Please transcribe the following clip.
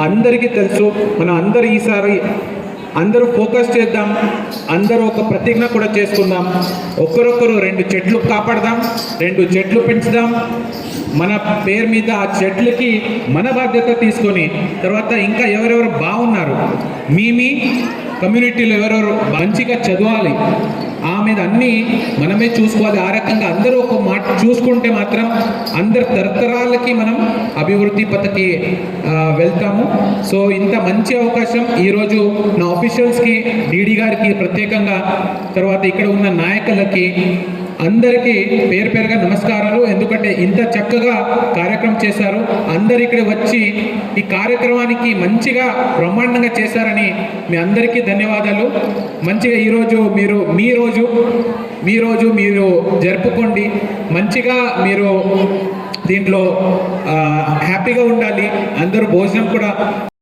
అందరికీ తెలుసు. మనం అందరు ఈసారి అందరూ ఫోకస్ చేద్దాం. అందరూ ఒక ప్రతిజ్ఞ కూడా చేసుకుందాం. ఒకరొకరు రెండు చెట్లు కాపాడదాం. రెండు చెట్లు పెంచుదాం. మన పేరు మీద ఆ చెట్లకి మన బాధ్యత తీసుకొని తర్వాత ఇంకా ఎవరెవరు బాగున్నారు? మీ మీ కమ్యూనిటీలో ఎవరెవరు మంచిగా చదవాలి. ఆ మీద అన్నీ మనమే చూసుకోవాలి. ఆ రకంగా అందరూ ఒక మాట చూసుకుంటే మాత్రం అందరు తరతరాలకి మనం అభివృద్ధి పథకి వెళ్తాము. సో ఇంత మంచి అవకాశం ఈరోజు నా ఆఫీషియల్స్కి డీడీ గారికి ప్రత్యేకంగా తర్వాత ఇక్కడ ఉన్న నాయకులకి అందరికీ పేరు పేరుగా నమస్కారాలు. ఎందుకంటే ఇంత చక్కగా కార్యక్రమం చేశారు. అందరు ఇక్కడ వచ్చి ఈ కార్యక్రమానికి మంచిగా బ్రహ్మాండంగా చేశారని మీ అందరికీ ధన్యవాదాలు. మంచిగా ఈరోజు మీరు మీ రోజు మీ రోజు మీరు జరుపుకోండి. మంచిగా మీరు దీంట్లో హ్యాపీగా ఉండాలి. అందరూ భోజనం కూడా